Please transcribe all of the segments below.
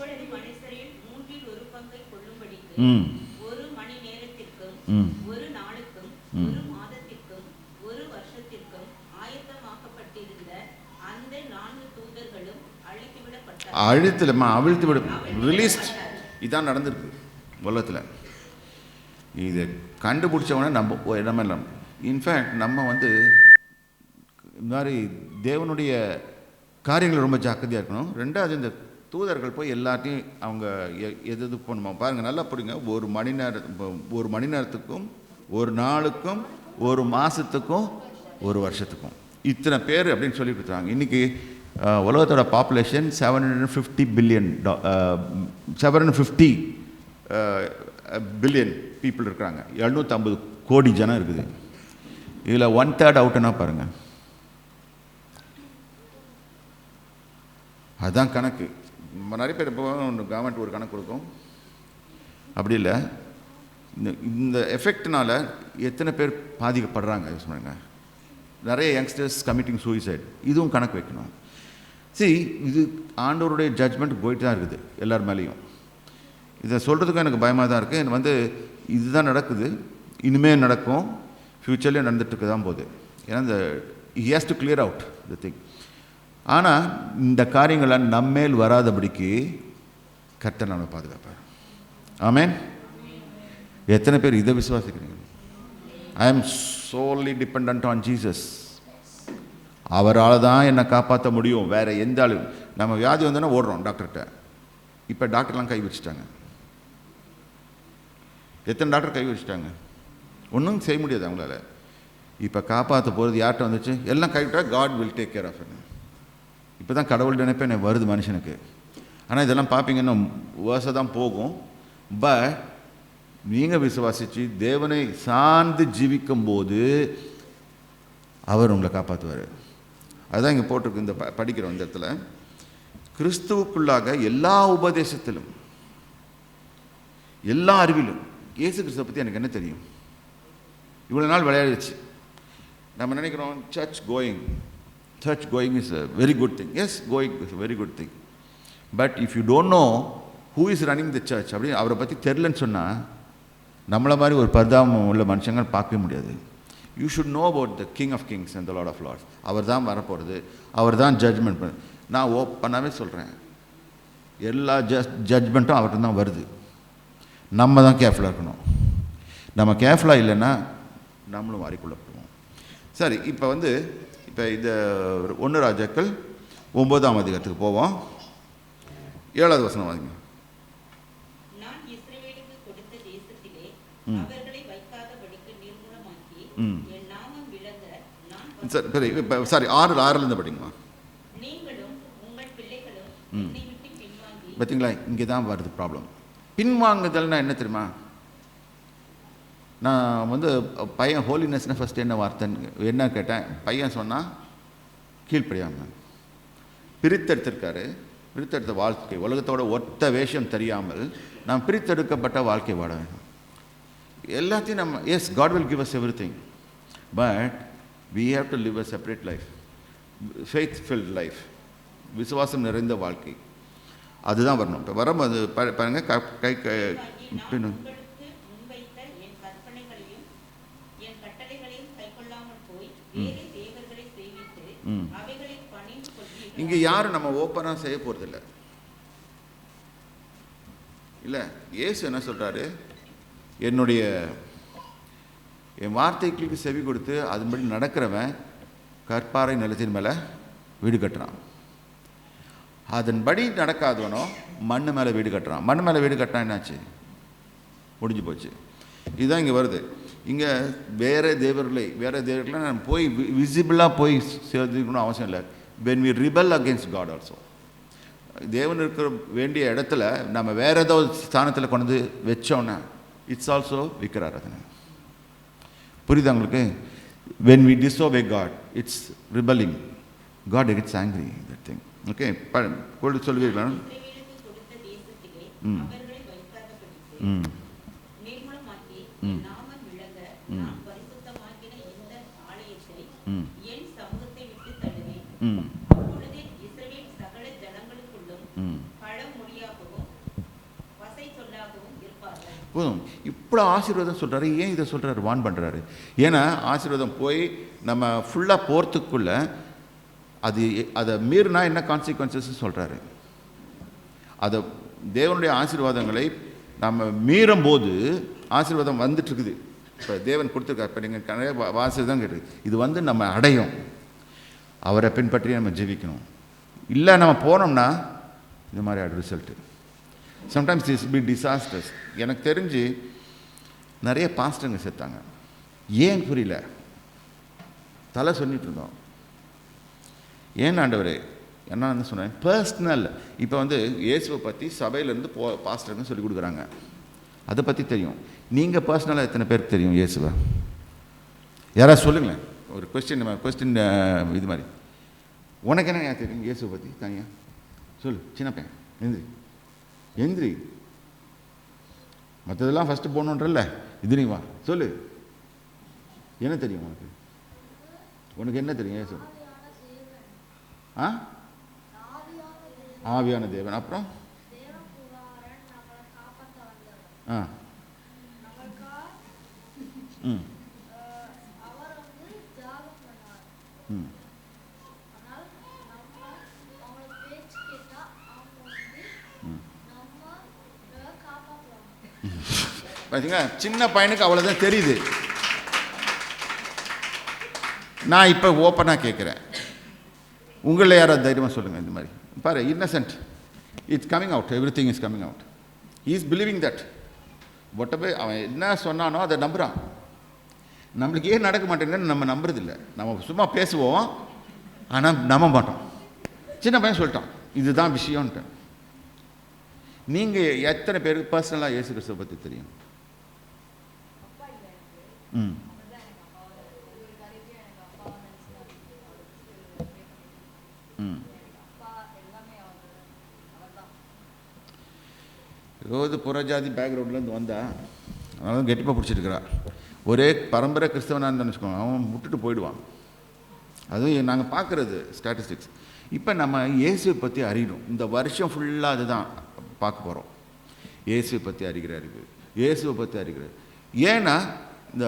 அப்பொழுது மனுஷரில் மூன்றில் ஒரு பங்கை கொள்ளும்படிக்கு ஒரு மணி நேரத்திற்கும் ஒரு நாளுக்கும் ஒரு மாதத்திற்கும் ஒரு வருஷத்திற்கும் ஆயத்தமாக்கப்பட்டிருந்த அந்த நான்கு தூதர்களும் அழித்துவிடப்பட்டார் அழுத்தலம்மா அவிழ்த்து விடு ரிலீஸ்ட் இதான் நடந்திருக்கு உலகத்தில். இதை கண்டுபிடிச்சவொடனே நம்ம நம்ம இல்லை இன்ஃபேக்ட் நம்ம வந்து இந்த மாதிரி தேவனுடைய காரியங்கள் ரொம்ப ஜாக்கிரதையாக இருக்கணும். ரெண்டாவது இந்த தூதர்கள் போய் எல்லாத்தையும் அவங்க எ- எது எது பண்ணுமா பாருங்கள் நல்லா புரியுங்க. ஒரு மணி நேரம் ஒரு மணி நேரத்துக்கும் ஒரு நாளுக்கும் ஒரு மாதத்துக்கும் ஒரு வருஷத்துக்கும். இத்தனை பேர் அப்படின்னு சொல்லி கொடுத்துறாங்க இன்றைக்கி உலகத்தோட population seven hundred fifty billion seven hundred fifty billion people இருக்கிறாங்க. எழுநூற்றம்பது கோடி ஜனம் இருக்குது. இதில் ஒன் தேர்ட் அவுட்டுன்னா பாருங்கள் அதுதான் கணக்கு. நிறைய பேர் இப்போ கவர்மெண்ட் ஒரு கணக்கு கொடுக்கும். அப்படி இல்லை. இந்த இந்த எஃபெக்ட்னால எத்தனை பேர் பாதிக்கப்படுறாங்க சொல்லுங்கள் நிறைய யங்ஸ்டர்ஸ் கமிட்டிங் சூசைட் இதுவும் கணக்கு வைக்கணும். சரி இது ஆண்டோருடைய ஜட்ஜ்மெண்ட் போயிட்டு தான் இருக்குது எல்லார் மேலேயும். இதை சொல்கிறதுக்கும் எனக்கு பயமாக தான் இருக்குது எனக்கு வந்து இதுதான் நடக்குது. இனிமேல் நடக்கும். ஃப்யூச்சர்லேயும் நடந்துட்டுருக்கு தான் போகுது. ஏன்னா இந்த has to clear out the thing ஆனால் இந்த காரியங்களை நம்மேல் வராதபடிக்கு கர்த்தர் நம்ம பாதுகாப்பார். ஆமேன். எத்தனை பேர் இதை விசுவாசிக்கிறீங்க? I am solely depend on Jesus அவரால் தான் என்னை காப்பாற்ற முடியும். வேறு எந்த ஆளு நம்ம வியாதி வந்தோன்னா ஓடுறோம் டாக்டர்கிட்ட. இப்போ டாக்டர்லாம் கை வச்சுட்டாங்க. எத்தனை டாக்டர் கை வச்சுட்டாங்க? ஒன்றும் செய்ய முடியாது அவங்களால. இப்போ காப்பாற்ற போகிறது யார்கிட்ட வந்துச்சு? எல்லாம் கைவிட்டால் God will take care of இப்போ தான் கடவுள் நினைப்பே எனக்கு வருது மனுஷனுக்கு. ஆனால் இதெல்லாம் பார்ப்பீங்கன்னா வருஷம் தான் போகும். பட் நீங்கள் விசுவாசித்து தேவனை சார்ந்து ஜீவிக்கும் போது அவர் உங்களை காப்பாற்றுவார் அதுதான் இங்கே போட்டிருக்கு இந்த ப- படிக்கிறோம் இந்த இடத்துல. கிறிஸ்துவுக்குள்ளாக எல்லா உபதேசத்திலும் எல்லா அறிவிலும் இயேசு கிறிஸ்துவை பற்றி எனக்கு என்ன தெரியும்? இவ்வளோ நாள் விளையாடிச்சு. நம்ம நினைக்கிறோம் church going church going is a very good thing yes going is a very good thing but if you don't know who is running the church அப்படின்னு அவரை பற்றி தெரிலன்னு சொன்னால் நம்மளை மாதிரி ஒரு பரிதாபம் உள்ள மனுஷங்க பார்க்கவே முடியாது. You should know about the king of kings and the lord of lords அவர் தான் வரப்போகிறது அவர் தான் ஜட்ஜ்மெண்ட் பண்ண நான் ஓப்பனாகவே சொல்கிறேன் எல்லா ஜஸ் ஜட்ஜ்மெண்ட்டும் அவர்கிட்ட தான் வருது. நம்ம தான் கேர்ஃபுல்லாக இருக்கணும். நம்ம கேர்ஃபுல்லாக இல்லைன்னா நம்மளும் வாரிக்குள்ளே போவோம். சரி இப்போ வந்து இப்போ இந்த ஒன்று ராஜாக்கள் ஒன்பதாம் அதிகாரத்துக்கு போவோம். ஏழாவது வசனம் வாங்க. சரி சரி இப்போ சாரி ஆறு ஆறுலேருந்து படிங்கம்மா ம். பார்த்தீங்களா இங்கே தான் வருது ப்ராப்ளம் பின்வாங்குதல்னா என்ன தெரியுமா? நான் வந்து பையன் ஹோலினஸ்னால் ஃபஸ்ட்டு என்ன வார்த்தைன்னு என்ன கேட்டேன்? பையன் சொன்னால் கீழ்ப்படியாமல் பிரித்தெடுத்திருக்காரு. பிரித்தெடுத்த வாழ்க்கை உலகத்தோட ஒத்த வேஷம் தெரியாமல் நாம் பிரித்தெடுக்கப்பட்ட வாழ்க்கை வாட வேண்டும். எல்லாத்தையும் நம்ம yes God will give us everything but we have to live a separate life faith filled life விசுவாசம் நிறைந்த வாழ்க்கை. அதுதான் வரணும். இப்போ வரும்போது பா- பாருங்க க- கை பின்னும் பின்வாங்கி நான் பின்னு உங்களுக்கு முன்வைத்த என் கற்பனைகளையும் என் கட்டளைகளையும் கைக்கொள்ளாமல் போய் வேறு தேவர்களை சேவித்து ம். அவைகளை பணிந்து கொள்வீர்கள் இங்கே யாரும் நம்ம ஓப்பனாக செய்ய போகிறதில்ல இல்லை இயேசு என்ன சொல்கிறாரு என்னுடைய என் வார்த்தைகளுக்கு செவி கொடுத்து அதன்படி நடக்கிறவன் கற்பாறை நிலத்தின் மேலே வீடு கட்டுறான். அதன்படி நடக்காதவனோ மண்ணு மேலே வீடு கட்டுறான். மண் மேலே வீடு கட்டினா என்னாச்சு? முடிஞ்சு போச்சு. இதுதான் இங்கே வருது. இங்கே வேற தேவர்களை வேறு தேவர்களை நான் போய் விசிபிளாக போய் சேர்த்துக்கணும் அவசியம் இல்லை. When we rebel against God also தேவன் இருக்கிற வேண்டிய இடத்துல நம்ம வேற ஏதோ ஸ்தானத்தில் கொண்டு வந்து வச்சோன்னா இட்ஸ் ஆல்சோ விக்கிராராதனை புரியுதா உங்களுக்கு? When we disobey God it's rebelling God gets angry that thing. Okay கொடுத்த தேசத்திலே ம். ம். ம். ம். ம். இவ்வளோ ஆசீர்வாதம் சொல்கிறாரு ஏன் இதை சொல்கிறாரு வான் பண்ணுறாரு ஏன்னா ஆசீர்வாதம் போய் நம்ம ஃபுல்லாக போகிறதுக்குள்ள அது அதை மீறினா என்ன கான்சிக்வன்சஸ் சொல்கிறாரு அதை தேவனுடைய ஆசீர்வாதங்களை நம்ம மீறும் போது ஆசீர்வாதம் வந்துட்டு இருக்குது இப்போ தேவன் கொடுத்துருக்காரு. இப்போ நீங்கள் நிறைய வாசி தான் கேட்டு இது வந்து நம்ம அடையும். அவரை பின்பற்றி நம்ம ஜீவிக்கணும் இல்லை நம்ம போனோம்னா இந்த மாதிரி result sometimes is be disasters எனக்கு தெரிஞ்சு நிறைய பாஸ்டருங்க செத்தாங்க ஏன் புரியல? தலை சொல்லிட்டு இருந்தோம். ஏன் ஆண்டவரே? என்ன சொன்னேன்? பர்சனல் இப்போ வந்து இயேசுவை பற்றி சபையிலேருந்து போ பாஸ்டருங்க சொல்லி கொடுக்குறாங்க. அதை பற்றி தெரியும். நீங்கள் பர்சனலாக எத்தனை பேருக்கு தெரியும் இயேசுவை? யாராவது சொல்லுங்களேன். ஒரு கொஸ்டின் கொஸ்டின் இது மாதிரி. உனக்கு என்ன தெரியும் இயேசுவை பற்றி தனியாக சொல்லு சின்ன பையன். எந்திரி. எந்திரி. மற்றதெல்லாம் ஃபஸ்ட்டு போகணுன்றல்ல இது வா சொல்லு. என்ன தெரியும் உனக்கு? உனக்கு என்ன தெரியும்? இயேசு ஆ? ஆவியான தேவன். அப்புறம்? ஆ. ம். ம். பார்த்தீங்களா சின்ன பையனுக்கு அவ்வளோதான் தெரியுது. நான் இப்போ ஓப்பனாக கேட்குறேன் உங்களில் யாராவது தைரியமாக சொல்லுங்கள் இந்த மாதிரி. பாரு innocent it's coming out everything is coming out is believing that ஒட்டவே அவன் என்ன சொன்னானோ அதை நம்புகிறான் நம்மளுக்கு ஏன் நடக்க மாட்டேங்குதுன்னு நம்ம நம்புறதில்ல. நம்ம சும்மா பேசுவோம் ஆனால் நம்ப மாட்டோம். சின்ன பையன் சொல்லிட்டான் இதுதான் விஷயம்ன்ட்டு. நீங்கள் எத்தனை பேருக்கு பர்சனலாக இயேசு கிறிஸ்துவை பற்றி தெரியும்? ம். ம். ஏதாவது புறஜாதி பேக்ரவுண்ட்லேருந்து வந்தா அதனால கெட்டிப்பாக பிடிச்சிருக்கிறா. ஒரே பரம்பரை கிறிஸ்தவனாக நினச்சிக்கோங்க அவன் விட்டுட்டு போயிடுவான். அதுவும் நாங்கள் பார்க்குறது ஸ்டாட்டிஸ்டிக்ஸ் இப்போ நம்ம இயேசுவை பற்றி அறியணும். இந்த வருஷம் ஃபுல்லாக அதுதான் பார்க்க போகிறோம் இயேசுவை பற்றி அறிகிற அறிவு இயேசுவை பற்றி அறிகிற ஏன்னா இந்த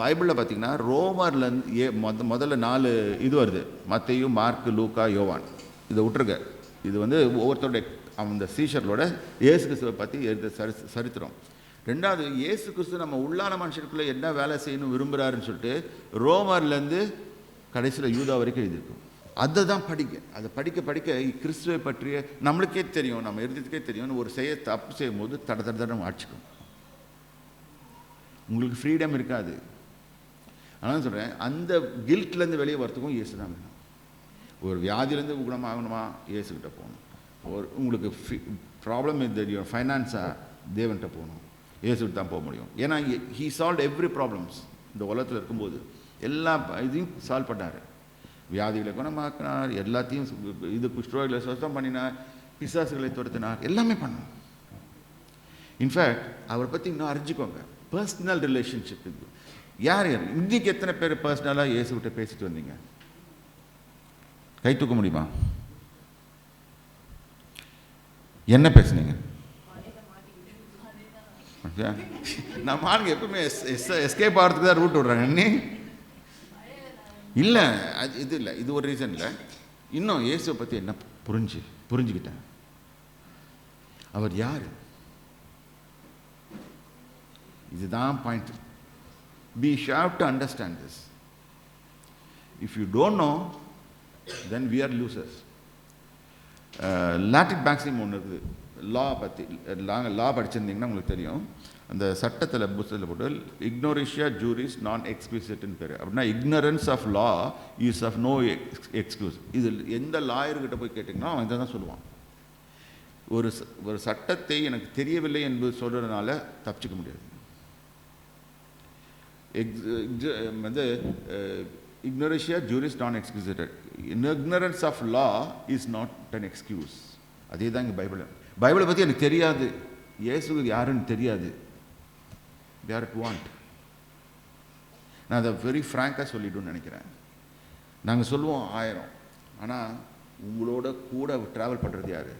பைபிளில் பார்த்தீங்கன்னா ரோமர்லேருந்து ஏ மொத முதல்ல நாலு இது வருது. மத்தையும் மார்க்கு லூக்கா யோவான். இதை விட்டுருக்க இது வந்து ஒவ்வொருத்தருடைய அந்த சீஷர்களோட இயேசு கிறிஸ்துவை பற்றி எழுத சரி சரித்திரம். ரெண்டாவது இயேசு கிறிஸ்து நம்ம உள்ளான மனுஷனுக்குள்ளே என்ன வேலை செய்யணும் விரும்புகிறாருன்னு சொல்லிட்டு ரோமர்லேருந்து கடைசியில் யூதா வரைக்கும் எழுதியிருக்கும். அதை தான் படிக்க. அதை படிக்க படிக்க கிறிஸ்துவை பற்றிய நம்மளுக்கே தெரியும் நம்ம இருந்ததுக்கே தெரியும்னு ஒரு செய்ய தப்பு செய்யும் போது தட தட தடம் ஆட்சிக்கும் உங்களுக்கு ஃப்ரீடம் இருக்காது. ஆனால் சொல்கிறேன் அந்த கில்ட்லேருந்து வெளியே வரத்துக்கும் இயேசு தான் வேணும். ஒரு வியாதியிலேருந்து குணமாகணுமா? இயேசுக்கிட்ட போகணும். ஒரு உங்களுக்கு ப்ராப்ளம் இந்த ஃபைனான்ஸாக தேவன்கிட்ட போகணும். இயேசுக்கிட்ட தான் போக முடியும். ஏன்னா ஹீ சால்வ் எவ்ரி ப்ராப்ளம்ஸ் இந்த உலகத்தில் இருக்கும்போது எல்லா இதையும் சால்வ் பண்ணார். வியாதிகளை குணமாக்கினார் எல்லாத்தையும் இது குஷ்டரோகிகளை சுத்தம் பண்ணினார் பிசாசுகளை துரத்தினார் எல்லாமே பண்ணார் இன்ஃபேக்ட் அவரை பற்றி இன்னும் அறிஞ்சிக்கோங்க. பர்சனல் ரிலேஷன்ஷிப் இது. யார் யார்? இன்னைக்கு எத்தனை பேர் பர்சனலாக இயேசுகிட்ட பேசிட்டு வந்தீங்க? கை தூக்க முடியுமா? என்ன பேசுனீங்க? நான் மாடுங்க ஆளுங்க எப்பவுமே எஸ்கேப் ஆகிறதுக்கு தான் ரூட் விடுறாங்க நீ? இல்லை அது இது இல்லை இது ஒரு ரீசன் இல்லை. இன்னும் இயேசுவை பற்றி என்ன புரிஞ்சு புரிஞ்சுக்கிட்டேன். அவர் யார்? இதுதான் point be sharp to understand this if you don't know then we are losers lactic maximum ஒன்று இருக்குது லா பற்றி லா லா படிச்சிருந்தீங்கன்னா உங்களுக்கு தெரியும். அந்த சட்டத்தில் புத்தகத்தில் போட்டு இக்னோரிஷியா ஜூரிஸ் நான் எக்ஸ்பிளிசிட்னு பேர். அப்படின்னா ignorance of law is of no excuse இது எந்த லாயர்கிட்ட போய் கேட்டிங்கன்னா அவன் இதை தான் சொல்லுவான். ஒரு ஒரு சட்டத்தை எனக்கு தெரியவில்லை என்பது சொல்கிறதுனால தப்பிச்சிக்க முடியாது. வந்து இக்னோரேஷியா ஜூரிஸ் நான் இன் ignorance of law is not an excuse அதே தான் இங்கே பைபிள். பைபிளை பற்றி எனக்கு தெரியாது. இயேசு யாருன்னு தெரியாது. யார் இட் வாண்ட் நான் அதை வெரி ஃப்ராங்காக சொல்லிடுன்னு நினைக்கிறேன். நாங்கள் சொல்லுவோம் ஆயிரம். ஆனால் உங்களோட கூட ட்ராவல் பண்ணுறது யார்?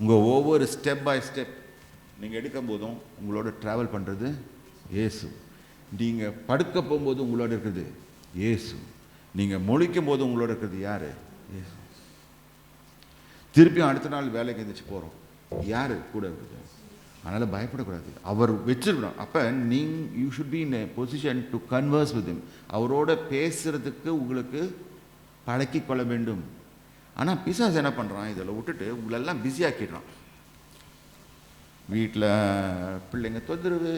உங்கள் ஒவ்வொரு ஸ்டெப் பை ஸ்டெப் நீங்கள் எடுக்கும் போதும் உங்களோட ட்ராவல் பண்ணுறது இயேசு. நீங்கள் படுக்க போகும்போது உங்களோட இருக்குது ஏசு நீங்கள் முழிக்கும் போது உங்களோட இருக்கிறது யார்? ஏசு திருப்பியும் அடுத்த நாள் வேலைக்கு எழுந்திரிச்சு போகிறோம் யார்? கூட இருக்குது. அதனால் பயப்படக்கூடாது. அவர் வச்சிருக்கணும். அப்போ நீங் you should be in a position to converse with him அவரோட பேசுறதுக்கு உங்களுக்கு பழக்கிக்கொள்ள வேண்டும். ஆனால் பிசாஸ் என்ன பண்ணுறான் இதில் விட்டுட்டு உங்களெல்லாம் பிஸியாக்கிடுறான் வீட்டில் பிள்ளைங்க தொந்தரவு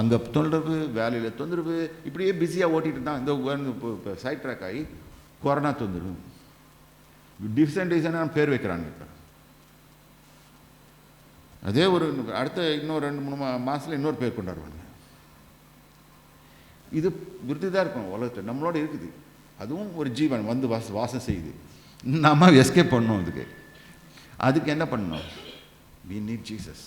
அங்கே தொந்தரவு வேலையில் தொந்தரவு இப்படியே பிஸியாக ஓட்டிகிட்டு தான் இந்த இப்போ இப்போ சைட் ட்ராக் ஆகி கொரோனா தொந்தரவு. டிஃப்ரெண்ட் டிசைனாக பேர் வைக்கிறாங்க இப்போ. அதே ஒரு அடுத்த இன்னொரு ரெண்டு மூணு மா மாதத்தில் இன்னொரு பேர் கொண்டாடுவாங்க இது விருத்தி தான் இருக்கும் உலகத்தில் நம்மளோட இருக்குது. அதுவும் ஒரு ஜீவன் வந்து வாச வாசம் செய்யுது. நம்ம எஸ்கேப் பண்ணணும் அதுக்கு. அதுக்கு என்ன பண்ணணும்? We need Jesus